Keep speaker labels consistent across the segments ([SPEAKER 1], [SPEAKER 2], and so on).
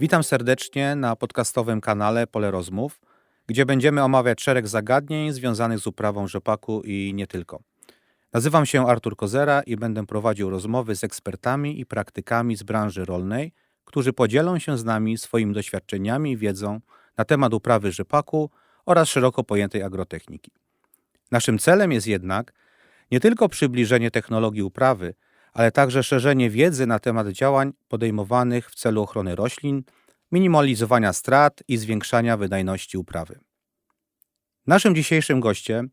[SPEAKER 1] Witam serdecznie na podcastowym kanale Pole Rozmów, gdzie będziemy omawiać szereg zagadnień związanych z uprawą rzepaku i nie tylko. Nazywam się Artur Kozera i będę prowadził rozmowy z ekspertami i praktykami z branży rolnej, którzy podzielą się z nami swoimi doświadczeniami i wiedzą na temat uprawy rzepaku oraz szeroko pojętej agrotechniki. Naszym celem jest jednak nie tylko przybliżenie technologii uprawy, ale także szerzenie wiedzy na temat działań podejmowanych w celu ochrony roślin, minimalizowania strat i zwiększania wydajności uprawy. Naszym dzisiejszym gościem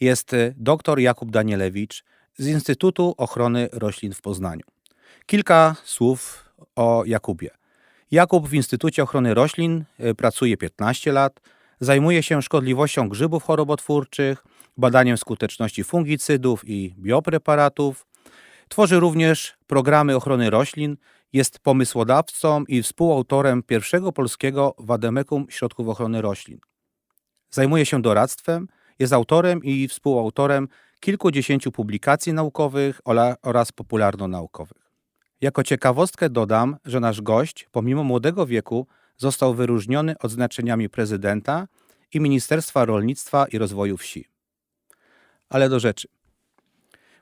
[SPEAKER 1] jest y, dr Jakub Danielewicz z Instytutu Ochrony Roślin w Poznaniu. Kilka słów o Jakubie. Jakub w Instytucie Ochrony Roślin y, pracuje 15 lat, zajmuje się szkodliwością grzybów chorobotwórczych, badaniem skuteczności fungicydów i biopreparatów, Tworzy również programy ochrony roślin, jest pomysłodawcą i współautorem pierwszego polskiego wademekum środków ochrony roślin. Zajmuje się doradztwem, jest autorem i współautorem kilkudziesięciu publikacji naukowych oraz popularno-naukowych. Jako ciekawostkę dodam, że nasz gość, pomimo młodego wieku, został wyróżniony odznaczeniami prezydenta i Ministerstwa Rolnictwa i Rozwoju Wsi. Ale do rzeczy.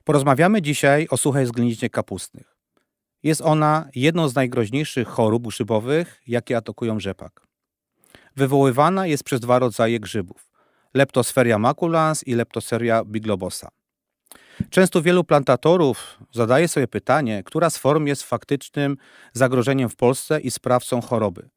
[SPEAKER 1] Porozmawiamy dzisiaj o suchej zgniliźnie kapustnych. Jest ona jedną z najgroźniejszych chorób grzybowych, jakie atakują rzepak. Wywoływana jest przez dwa rodzaje grzybów: Leptosferia maculans i Leptosferia biglobosa. Często wielu plantatorów zadaje sobie pytanie, która z form jest faktycznym zagrożeniem w Polsce i sprawcą choroby.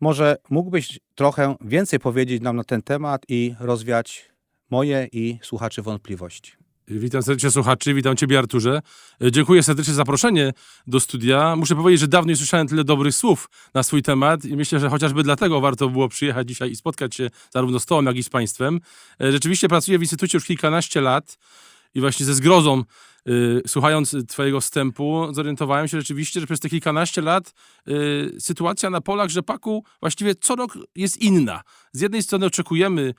[SPEAKER 1] Może mógłbyś trochę więcej powiedzieć nam na ten temat i rozwiać moje i słuchaczy wątpliwości.
[SPEAKER 2] Witam serdecznie słuchaczy, witam Ciebie Arturze. E, Dziękuję serdecznie za zaproszenie do studia. Muszę powiedzieć, że dawno nie słyszałem tyle dobrych słów na swój temat i myślę, że chociażby dlatego warto było przyjechać dzisiaj i spotkać się zarówno z Tobą, jak i z Państwem. E, Rzeczywiście pracuję w Instytucie już kilkanaście lat i właśnie ze zgrozą, y, słuchając Twojego wstępu, zorientowałem się rzeczywiście, że przez te kilkanaście lat y, sytuacja na polach rzepaku właściwie co rok jest inna. Z jednej strony oczekujemy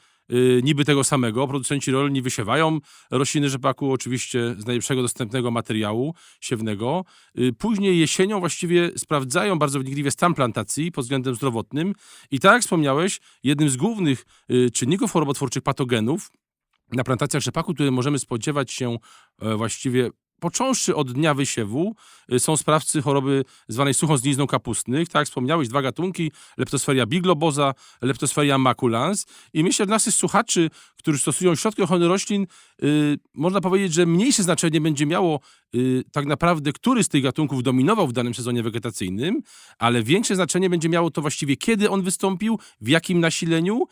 [SPEAKER 2] niby tego samego. Producenci rolni wysiewają rośliny rzepaku oczywiście z najlepszego dostępnego materiału siewnego. Y, Później jesienią właściwie sprawdzają bardzo wnikliwie stan plantacji pod względem zdrowotnym i tak jak wspomniałeś, jednym z głównych y, czynników chorobotwórczych patogenów na plantacjach rzepaku, które możemy spodziewać się e, właściwie począwszy od dnia wysiewu, y, są sprawcy choroby zwanej suchą zgnizną kapustnych. Tak jak wspomniałeś, dwa gatunki, leptosferia biglobosa, leptosferia maculans. I myślę, że dla naszych słuchaczy, którzy stosują środki ochrony roślin, y, można powiedzieć, że mniejsze znaczenie będzie miało y, tak naprawdę, który z tych gatunków dominował w danym sezonie wegetacyjnym, ale większe znaczenie będzie miało to właściwie, kiedy on wystąpił, w jakim nasileniu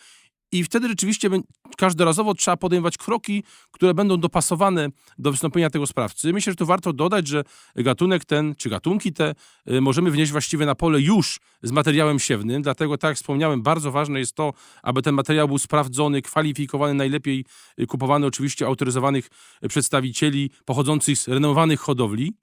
[SPEAKER 2] i wtedy rzeczywiście każdorazowo trzeba podejmować kroki, które będą dopasowane do wystąpienia tego sprawcy. Myślę, że tu warto dodać, że gatunek ten, czy gatunki te y, możemy wnieść właściwie na pole już z materiałem siewnym, dlatego tak jak wspomniałem, bardzo ważne jest to, aby ten materiał był sprawdzony, kwalifikowany, najlepiej y, kupowany oczywiście autoryzowanych y, przedstawicieli pochodzących z renomowanych hodowli.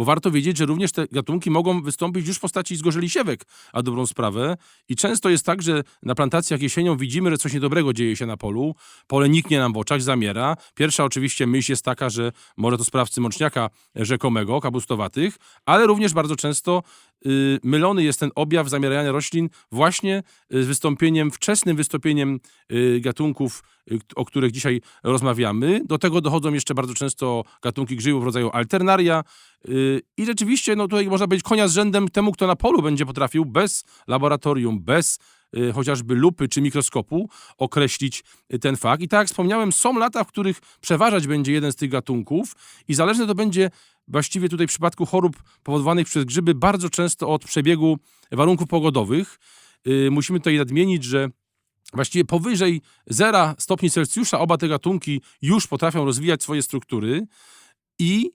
[SPEAKER 2] Bo warto wiedzieć, że również te gatunki mogą wystąpić już w postaci zgorzeli siewek, a dobrą sprawę. I często jest tak, że na plantacjach jesienią widzimy, że coś niedobrego dzieje się na polu. Pole niknie nam w oczach, zamiera. Pierwsza oczywiście myśl jest taka, że może to sprawcy mączniaka rzekomego, kapustowatych, ale również bardzo często mylony jest ten objaw zamierania roślin właśnie y, z wystąpieniem, wczesnym wystąpieniem y, gatunków, y, o których dzisiaj rozmawiamy. Do tego dochodzą jeszcze bardzo często gatunki grzybów w rodzaju alternaria. y, I rzeczywiście no, tutaj można być konia z rzędem temu, kto na polu będzie potrafił bez laboratorium, bez y, chociażby lupy czy mikroskopu określić y, ten fakt. I tak jak wspomniałem, są lata, w których przeważać będzie jeden z tych gatunków i zależne to będzie właściwie tutaj w przypadku chorób powodowanych przez grzyby bardzo często od przebiegu warunków pogodowych. Y, Musimy tutaj nadmienić, że właściwie powyżej 0 stopni Celsjusza oba te gatunki już potrafią rozwijać swoje struktury i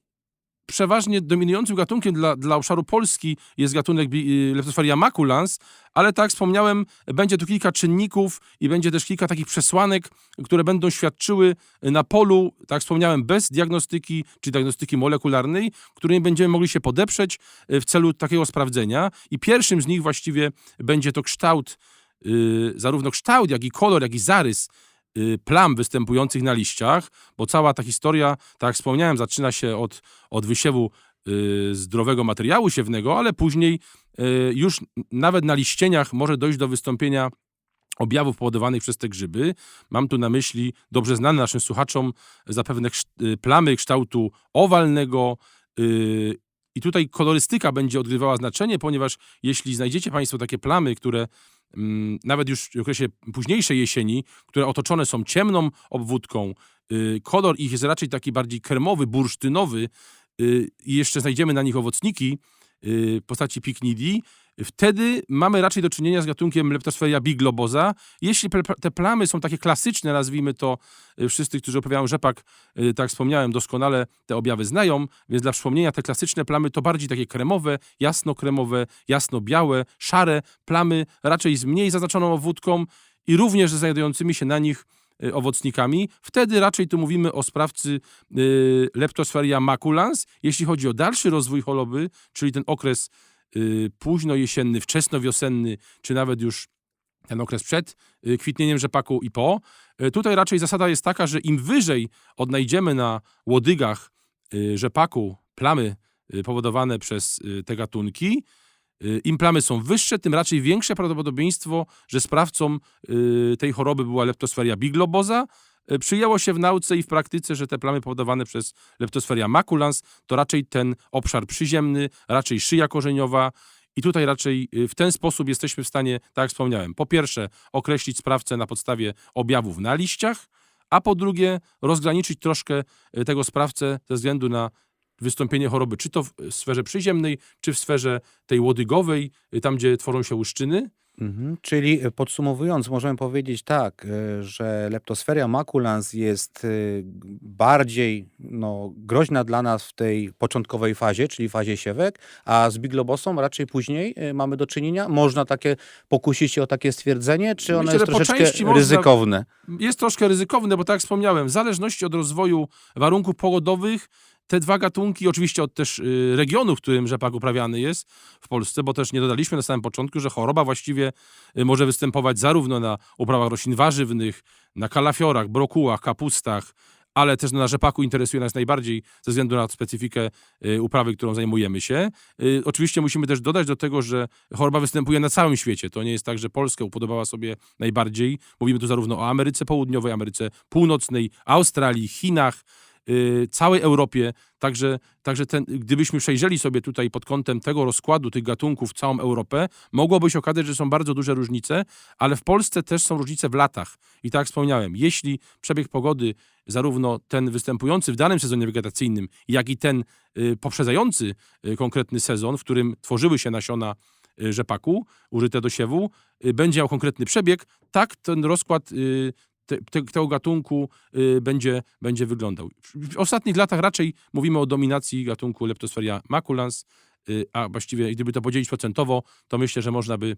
[SPEAKER 2] przeważnie dominującym gatunkiem dla, dla obszaru Polski jest gatunek y, Leptosferia maculans, ale tak jak wspomniałem, będzie tu kilka czynników i będzie też kilka takich przesłanek, które będą świadczyły na polu, tak jak wspomniałem, bez diagnostyki czy diagnostyki molekularnej, którymi będziemy mogli się podeprzeć y, w celu takiego sprawdzenia. I pierwszym z nich właściwie będzie to kształt, y, zarówno kształt, jak i kolor, jak i zarys plam występujących na liściach, bo cała ta historia, tak jak wspomniałem, zaczyna się od, od wysiewu y, zdrowego materiału siewnego, ale później y, już nawet na liścieniach może dojść do wystąpienia objawów powodowanych przez te grzyby. Mam tu na myśli dobrze znane naszym słuchaczom zapewne y, plamy kształtu owalnego. y, I tutaj kolorystyka będzie odgrywała znaczenie, ponieważ jeśli znajdziecie Państwo takie plamy, które nawet już w okresie późniejszej jesieni, które otoczone są ciemną obwódką, y, kolor ich jest raczej taki bardziej kremowy, bursztynowy y, i jeszcze znajdziemy na nich owocniki y, w postaci piknidi, wtedy mamy raczej do czynienia z gatunkiem Leptosferia biglobosa. Jeśli te plamy są takie klasyczne, nazwijmy to, y, wszyscy, którzy opowiadają rzepak, y, tak wspomniałem, doskonale te objawy znają, więc dla przypomnienia te klasyczne plamy to bardziej takie kremowe, jasno-kremowe, jasno-białe, szare plamy, raczej z mniej zaznaczoną obwódką i również ze znajdującymi się na nich y, owocnikami. Wtedy raczej tu mówimy o sprawcy Leptosferia maculans. Jeśli chodzi o dalszy rozwój choroby, czyli ten okres y, późno-jesienny, wczesno-wiosenny, czy nawet już ten okres przed y, kwitnieniem rzepaku i po, y, tutaj raczej zasada jest taka, że im wyżej odnajdziemy na łodygach rzepaku plamy powodowane przez te gatunki, im plamy są wyższe, tym raczej większe prawdopodobieństwo, że sprawcą tej choroby była leptosferia biglobosa. Y, Przyjęło się w nauce i w praktyce, że te plamy powodowane przez leptosferia maculans to raczej ten obszar przyziemny, raczej szyja korzeniowa. I tutaj raczej y, w ten sposób jesteśmy w stanie, tak jak wspomniałem, po pierwsze określić sprawcę na podstawie objawów na liściach, a po drugie rozgraniczyć troszkę y, tego sprawcę ze względu na wystąpienie choroby, czy to w sferze przyziemnej, czy w sferze tej łodygowej, tam gdzie tworzą się łuszczyny.
[SPEAKER 1] Mhm. Czyli e, podsumowując, możemy powiedzieć tak, e, że leptosferia maculans jest e, bardziej no, groźna dla nas w tej początkowej fazie, czyli fazie siewek, a z biglobosą raczej później mamy do czynienia. Można takie pokusić się o takie stwierdzenie, czy ono
[SPEAKER 2] Myślę,
[SPEAKER 1] jest
[SPEAKER 2] że po
[SPEAKER 1] troszeczkę
[SPEAKER 2] części można-
[SPEAKER 1] ryzykowne?
[SPEAKER 2] Jest troszkę ryzykowne, bo tak jak wspomniałem, w zależności od rozwoju warunków pogodowych, te dwa gatunki, oczywiście od też y, regionu, w którym rzepak uprawiany jest w Polsce, bo też nie dodaliśmy na samym początku, że choroba właściwie y, może występować zarówno na uprawach roślin warzywnych, na kalafiorach, brokułach, kapustach, ale też na rzepaku interesuje nas najbardziej ze względu na specyfikę y, uprawy, którą zajmujemy się. Oczywiście musimy też dodać do tego, że choroba występuje na całym świecie. To nie jest tak, że Polskę upodobała sobie najbardziej. Mówimy tu zarówno o Ameryce Południowej, Ameryce Północnej, Australii, Chinach, całej Europie. Także, także ten, gdybyśmy przejrzeli sobie tutaj pod kątem tego rozkładu tych gatunków całą Europę, mogłoby się okazać, że są bardzo duże różnice, ale w Polsce też są różnice w latach. I tak jak wspomniałem, jeśli przebieg pogody, zarówno ten występujący w danym sezonie wegetacyjnym, jak i ten y, poprzedzający y, konkretny sezon, w którym tworzyły się nasiona y, rzepaku użyte do siewu, y, będzie miał konkretny przebieg, tak ten rozkład y, te, te, tego gatunku y, będzie, będzie wyglądał. W, ostatnich latach raczej mówimy o dominacji gatunku Leptosferia maculans, y, a właściwie gdyby to podzielić procentowo, to myślę, że można by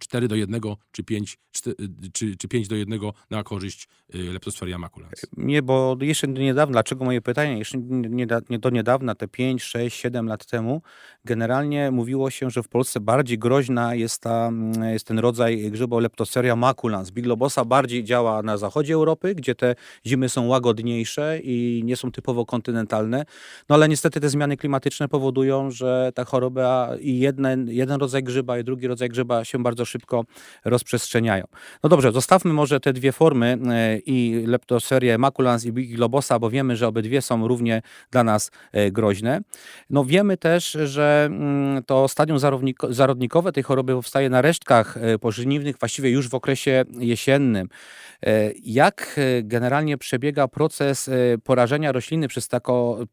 [SPEAKER 2] 4 do 1 czy 5, czte- y, czy, czy 5 do 1 na korzyść y, Leptosferia maculans.
[SPEAKER 1] Nie, bo jeszcze do niedawna, dlaczego moje pytanie, jeszcze nie, nie, do niedawna, te 5, 6, 7 lat temu, generalnie mówiło się, że w Polsce bardziej groźna jest, ta, mm, jest ten rodzaj grzybu Leptoseria maculans. Biglobosa bardziej działa na zachodzie Europy, gdzie te zimy są łagodniejsze i nie są typowo kontynentalne. No ale niestety te zmiany klimatyczne powodują, że ta choroba i jeden, jeden rodzaj grzyba i drugi rodzaj grzyba się bardzo szybko rozprzestrzeniają. No dobrze, zostawmy może te dwie formy e, i leptosferię maculans i biglobosa, bo wiemy, że obydwie są równie dla nas e, groźne. No wiemy też, że mm, to stadium zarodniko- zarodnikowe tej choroby powstaje na resztkach e, pożniwnych właściwie już w okresie jesiennym. Jak generalnie przebiega proces porażenia rośliny przez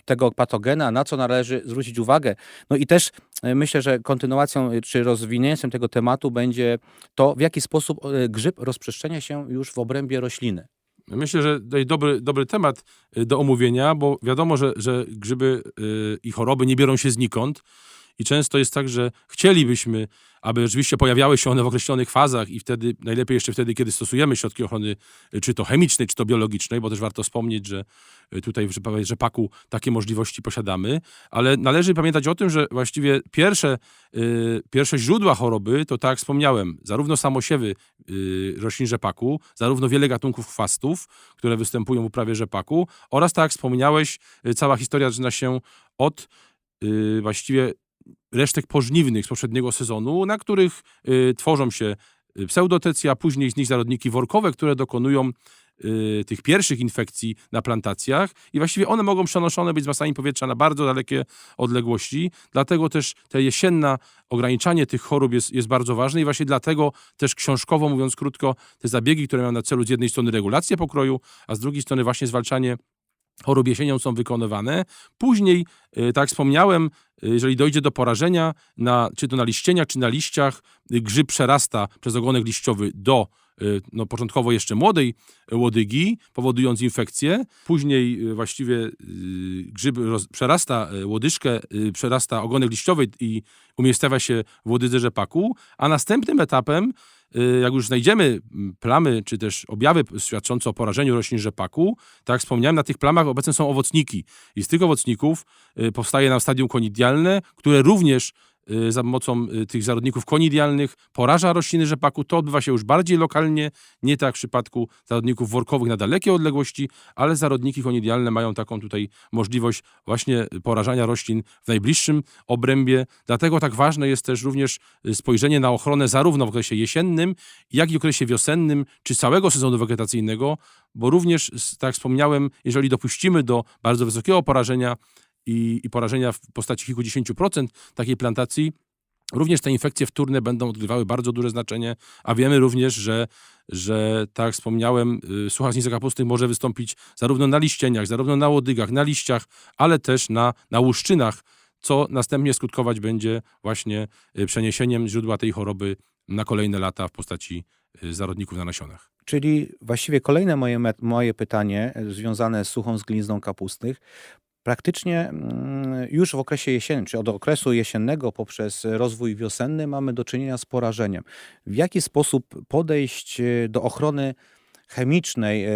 [SPEAKER 1] tego patogena, na co należy zwrócić uwagę? No i też myślę, że kontynuacją czy rozwinięciem tego tematu będzie to, w jaki sposób e, grzyb rozprzestrzenia się już w obrębie rośliny.
[SPEAKER 2] Myślę, że tutaj dobry, dobry temat y, do omówienia, bo wiadomo, że, że grzyby y, i choroby nie biorą się znikąd. I często jest tak, że chcielibyśmy, aby rzeczywiście pojawiały się one w określonych fazach i wtedy, najlepiej jeszcze wtedy, kiedy stosujemy środki ochrony, y, czy to chemicznej, czy to biologicznej, bo też warto wspomnieć, że y, tutaj w rzepa- rzepaku takie możliwości posiadamy, ale należy pamiętać o tym, że właściwie pierwsze, y, pierwsze źródła choroby, to tak jak wspomniałem, zarówno samosiewy y, roślin rzepaku, zarówno wiele gatunków chwastów, które występują w uprawie rzepaku oraz tak jak wspomniałeś, y, cała historia zaczyna się od y, właściwie resztek pożniwnych z poprzedniego sezonu, na których y, tworzą się y, pseudotecja, później z nich zarodniki workowe, które dokonują y, tych pierwszych infekcji na plantacjach i właściwie one mogą przenoszone być z masami powietrza na bardzo dalekie odległości. Dlatego też te jesienna ograniczanie tych chorób jest, jest bardzo ważne i właśnie dlatego też książkowo, mówiąc krótko, te zabiegi, które mają na celu z jednej strony regulację pokroju, a z drugiej strony właśnie zwalczanie chorób jesienią są wykonywane. Później, y, tak jak wspomniałem, y, jeżeli dojdzie do porażenia, na, czy to na liścieniach, czy na liściach, y, grzyb przerasta przez ogonek liściowy do no, początkowo jeszcze młodej łodygi, powodując infekcję. Później właściwie grzyb roz, przerasta łodyżkę, przerasta ogonek liściowy i umiejscawia się w łodydze rzepaku, a następnym etapem jak już znajdziemy mm, plamy, czy też objawy świadczące o porażeniu roślin rzepaku, tak jak wspomniałem, na tych plamach obecne są owocniki. I z tych owocników y, powstaje nam stadium konidialne, które również y, za pomocą y, tych zarodników konidialnych poraża rośliny rzepaku. To odbywa się już bardziej lokalnie, nie tak w przypadku zarodników workowych na dalekie odległości, ale zarodniki konidialne mają taką tutaj możliwość właśnie porażania roślin w najbliższym obrębie. Dlatego tak ważne jest też również y, spojrzenie na ochronę zarówno w okresie jesiennym, jak i w okresie wiosennym, czy całego sezonu wegetacyjnego, bo również, tak wspomniałem, jeżeli dopuścimy do bardzo wysokiego porażenia i, i porażenia w postaci kilkudziesięciu procent takiej plantacji, również te infekcje wtórne będą odgrywały bardzo duże znaczenie, a wiemy również, że, że tak jak wspomniałem, y, sucha zniza kapustnych może wystąpić zarówno na liścieniach, zarówno na łodygach, na liściach, ale też na, na łuszczynach, co następnie skutkować będzie właśnie y, przeniesieniem źródła tej choroby na kolejne lata w postaci y, zarodników na nasionach.
[SPEAKER 1] Czyli właściwie kolejne moje, moje pytanie związane z suchą zglizną kapustnych. Praktycznie mm, już w okresie jesiennym, czy od okresu jesiennego poprzez rozwój wiosenny mamy do czynienia z porażeniem. W jaki sposób podejść e, do ochrony chemicznej e,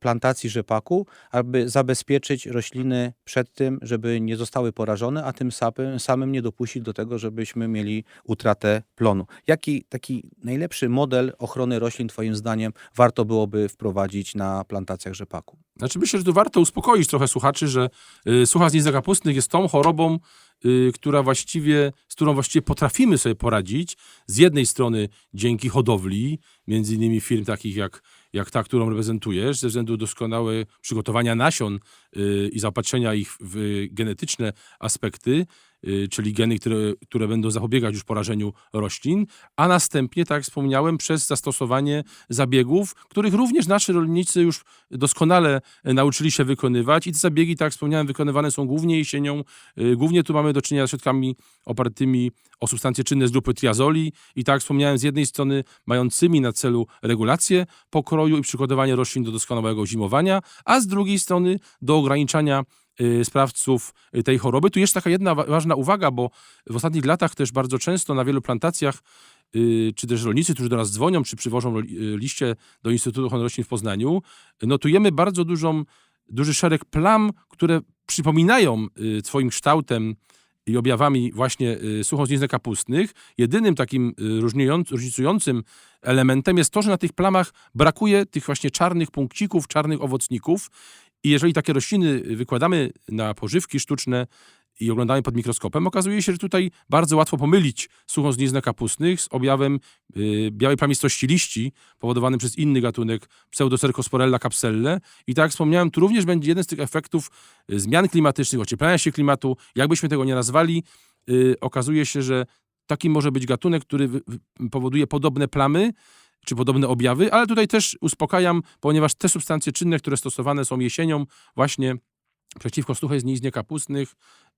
[SPEAKER 1] plantacji rzepaku, aby zabezpieczyć rośliny przed tym, żeby nie zostały porażone, a tym samym, nie dopuścić do tego, żebyśmy mieli utratę plonu. Jaki taki najlepszy model ochrony roślin Twoim zdaniem warto byłoby wprowadzić na plantacjach rzepaku?
[SPEAKER 2] Znaczy myślę, że tu warto uspokoić trochę słuchaczy, że y, sucha zniza kapustnych jest tą chorobą, y, która właściwie, z którą właściwie potrafimy sobie poradzić. Z jednej strony dzięki hodowli, między innymi firm takich jak, jak ta, którą reprezentujesz, ze względu doskonałe przygotowania nasion y, i zaopatrzenia ich w genetyczne aspekty, czyli geny, które, które będą zapobiegać już porażeniu roślin, a następnie, tak jak wspomniałem, przez zastosowanie zabiegów, których również nasi rolnicy już doskonale e, nauczyli się wykonywać i te zabiegi, tak jak wspomniałem, wykonywane są głównie jesienią. Y, Głównie tu mamy do czynienia z środkami opartymi o substancje czynne z grupy triazoli i tak jak wspomniałem, z jednej strony mającymi na celu regulację pokroju i przygotowanie roślin do doskonałego zimowania, a z drugiej strony do ograniczania y, sprawców y, tej choroby. Tu jeszcze taka jedna wa- ważna uwaga, bo w ostatnich latach też bardzo często na wielu plantacjach y, czy też rolnicy, którzy do nas dzwonią, czy przywożą y, liście do Instytutu Ochrony Roślin w Poznaniu, notujemy bardzo dużą, duży szereg plam, które przypominają y, swoim kształtem i objawami właśnie y, suchą zniznę kapustnych. Jedynym takim y, różnicującym elementem jest to, że na tych plamach brakuje tych właśnie czarnych punkcików, czarnych owocników i jeżeli takie rośliny wykładamy na pożywki sztuczne i oglądamy pod mikroskopem, okazuje się, że tutaj bardzo łatwo pomylić suchą zniznę kapustnych z objawem y, białej plamistości liści powodowanym przez inny gatunek Pseudocercosporella capselle. I tak jak wspomniałem, tu również będzie jeden z tych efektów y, zmian klimatycznych, ocieplania się klimatu, jakbyśmy tego nie nazwali, y, okazuje się, że taki może być gatunek, który powoduje podobne plamy, czy podobne objawy, ale tutaj też uspokajam, ponieważ te substancje czynne, które stosowane są jesienią właśnie przeciwko suchej zniznie kapustnych,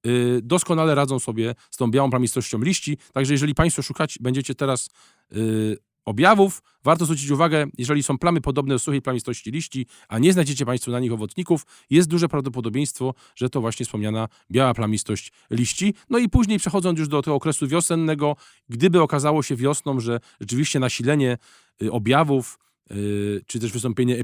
[SPEAKER 2] y, doskonale radzą sobie z tą białą plamistością liści. Także jeżeli Państwo szukać będziecie teraz y, objawów, warto zwrócić uwagę, jeżeli są plamy podobne do suchej plamistości liści, a nie znajdziecie Państwo na nich owocników, jest duże prawdopodobieństwo, że to właśnie wspomniana biała plamistość liści. No i później przechodząc już do tego okresu wiosennego, gdyby okazało się wiosną, że rzeczywiście nasilenie y, objawów czy też wystąpienie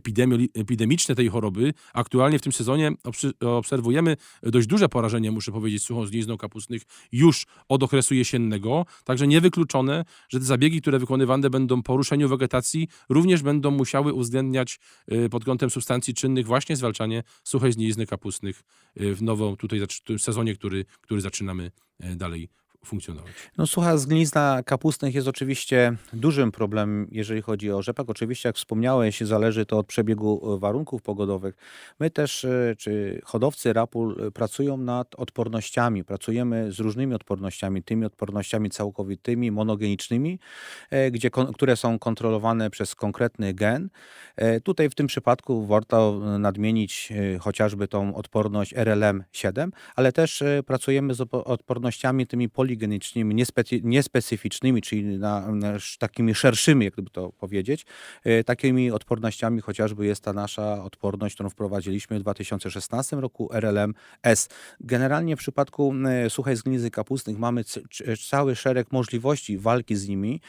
[SPEAKER 2] epidemiczne tej choroby. Aktualnie w tym sezonie obs- obserwujemy dość duże porażenie, muszę powiedzieć, suchą zgnizną kapustnych już od okresu jesiennego. Także niewykluczone, że te zabiegi, które wykonywane będą po ruszeniu wegetacji, również będą musiały uwzględniać y, pod kątem substancji czynnych właśnie zwalczanie suchej zgnizny kapustnych y, w nową tutaj w sezonie, który, który zaczynamy y, dalej funkcjonować.
[SPEAKER 1] No sucha zgnizna kapustnych jest oczywiście dużym problemem, jeżeli chodzi o rzepak. Oczywiście, jak wspomniałeś, zależy to od przebiegu e, warunków pogodowych. My też, e, czy hodowcy rapul e, pracują nad odpornościami. Pracujemy z różnymi odpornościami, tymi odpornościami całkowitymi, monogenicznymi, gdzie, które są kontrolowane przez konkretny gen. Tutaj w tym przypadku warto nadmienić chociażby tą odporność RLM7, ale też pracujemy z odpornościami tymi poligenicznymi, niespecy- niespecyficznymi, czyli na, na takimi szerszymi, jak gdyby to powiedzieć. E, Takimi odpornościami chociażby jest ta nasza odporność, którą wprowadziliśmy w 2016 roku, RLM-S. Generalnie w przypadku e, suchej zgnizy kapustnych mamy cały szereg możliwości walki z nimi.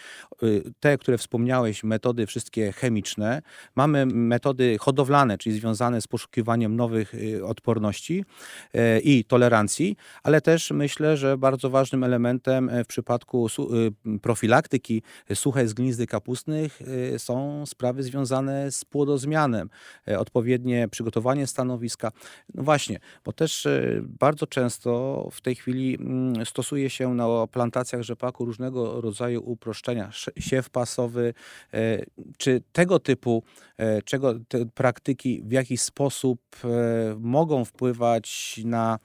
[SPEAKER 1] Y, Te, które wspomniałeś, metody wszystkie chemiczne. Mamy metody hodowlane, czyli związane z poszukiwaniem nowych odporności e, i tolerancji, ale też myślę, że bardzo ważnym elementem e, w przypadku y, profilaktyki suchej zgnizdy kapustnych y, są sprawy związane z płodozmianem, e, odpowiednie przygotowanie stanowiska. No właśnie, bo też e, bardzo często w tej chwili mm, stosuje się na plantacjach rzepaku różnego rodzaju uproszczenia, sz- siew pasowy, e, czy tego typu e, czego te praktyki w jakiś sposób e, mogą wpływać na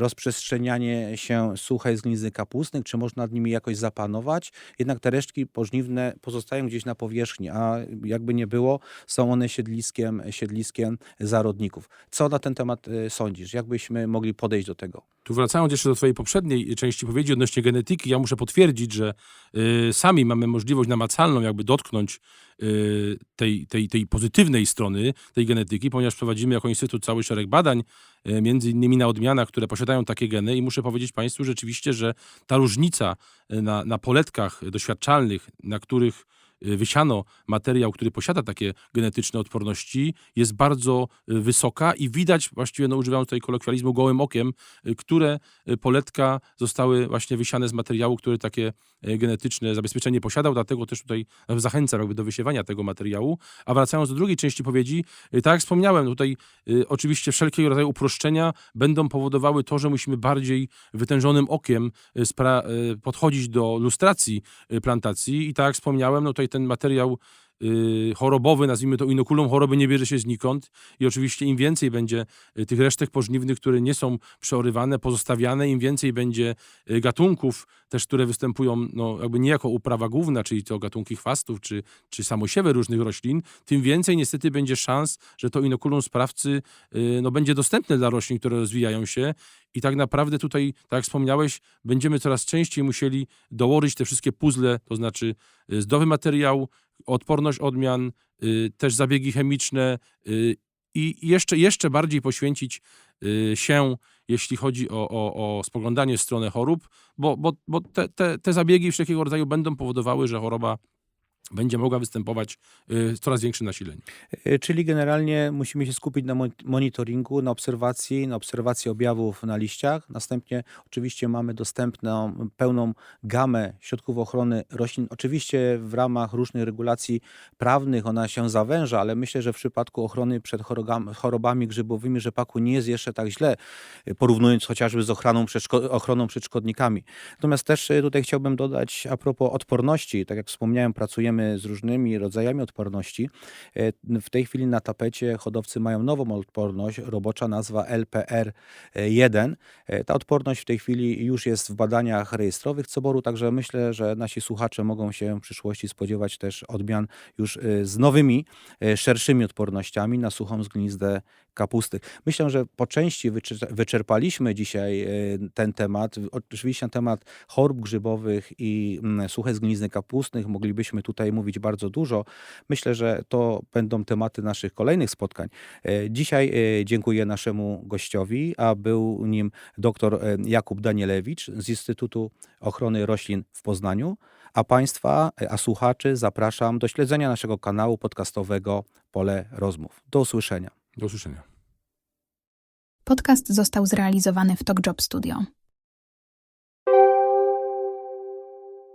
[SPEAKER 1] rozprzestrzenianie się suchej zgnizny kapustnych, czy można nad nimi jakoś zapanować, jednak te resztki pożniwne pozostają gdzieś na powierzchni, a jakby nie było, są one siedliskiem, siedliskiem zarodników. Co na ten temat e, sądzisz? Jak byśmy mogli podejść do tego?
[SPEAKER 2] Tu wracając jeszcze do Twojej poprzedniej części powiedzi odnośnie genetyki, ja muszę potwierdzić, że y, sami mamy możliwość namacalną jakby dotknąć y, tej, tej, tej pozytywnej strony tej genetyki, ponieważ prowadzimy jako Instytut cały szereg badań, y, między innymi na odmianach, które posiadają takie geny i muszę powiedzieć Państwu rzeczywiście, że ta różnica y, na, na poletkach doświadczalnych, na których wysiano materiał, który posiada takie genetyczne odporności, jest bardzo y, wysoka i widać, właściwie no, używam tutaj kolokwializmu, gołym okiem, y, które y, poletka zostały właśnie wysiane z materiału, który takie y, genetyczne zabezpieczenie posiadał, dlatego też tutaj zachęcam jakby do wysiewania tego materiału. A wracając do drugiej części powiedzi, y, tak jak wspomniałem, tutaj y, oczywiście wszelkiego rodzaju uproszczenia będą powodowały to, że musimy bardziej wytężonym okiem y, y, podchodzić do lustracji y, plantacji i tak jak wspomniałem, no tutaj ten materiał chorobowy, nazwijmy to inokulum choroby, nie bierze się znikąd i oczywiście im więcej będzie y, tych resztek pożniwnych, które nie są przeorywane, pozostawiane, im więcej będzie y, gatunków też, które występują no, jakby nie jako uprawa główna, czyli to gatunki chwastów czy, czy samosiewy różnych roślin, tym więcej niestety będzie szans, że to inokulum sprawcy y, no, będzie dostępne dla roślin, które rozwijają się. I tak naprawdę tutaj, tak jak wspomniałeś, będziemy coraz częściej musieli dołożyć te wszystkie puzzle, to znaczy y, zdrowy materiał, odporność odmian, y, też zabiegi chemiczne y, i jeszcze, jeszcze bardziej poświęcić y, się, jeśli chodzi o, o, o spoglądanie w stronę chorób, bo, bo, bo te, te, te zabiegi wszelkiego rodzaju będą powodowały, że choroba będzie mogła występować y, w coraz większym nasileniu.
[SPEAKER 1] E, Czyli generalnie musimy się skupić na mon- monitoringu, na obserwacji, na obserwacji objawów na liściach. Następnie oczywiście mamy dostępną pełną gamę środków ochrony roślin. Oczywiście w ramach różnych regulacji prawnych ona się zawęża, ale myślę, że w przypadku ochrony przed chorobami grzybowymi rzepaku nie jest jeszcze tak źle, e, porównując chociażby z ochroną przed, ochroną przed szkodnikami. Natomiast też tutaj chciałbym dodać a propos odporności. Tak jak wspomniałem, pracujemy z różnymi rodzajami odporności. E, W tej chwili na tapecie hodowcy mają nową odporność, robocza nazwa LPR1. E, Ta odporność w tej chwili już jest w badaniach rejestrowych Coboru, także myślę, że nasi słuchacze mogą się w przyszłości spodziewać też odmian już e, z nowymi, szerszymi odpornościami na suchą zgnizdę kapusty. Myślę, że po części wyczer- wyczerpaliśmy dzisiaj e, ten temat. Oczywiście na temat chorób grzybowych i mm, suche zgnizny kapustnych moglibyśmy tutaj mówić bardzo dużo. Myślę, że to będą tematy naszych kolejnych spotkań. E, Dzisiaj e, dziękuję naszemu gościowi, a był nim dr Jakub Danielewicz z Instytutu Ochrony Roślin w Poznaniu, A Państwa, a słuchaczy zapraszam do śledzenia naszego kanału podcastowego Pole Rozmów. Do usłyszenia.
[SPEAKER 2] Do usłyszenia.
[SPEAKER 3] Podcast został zrealizowany w TokJob Studio.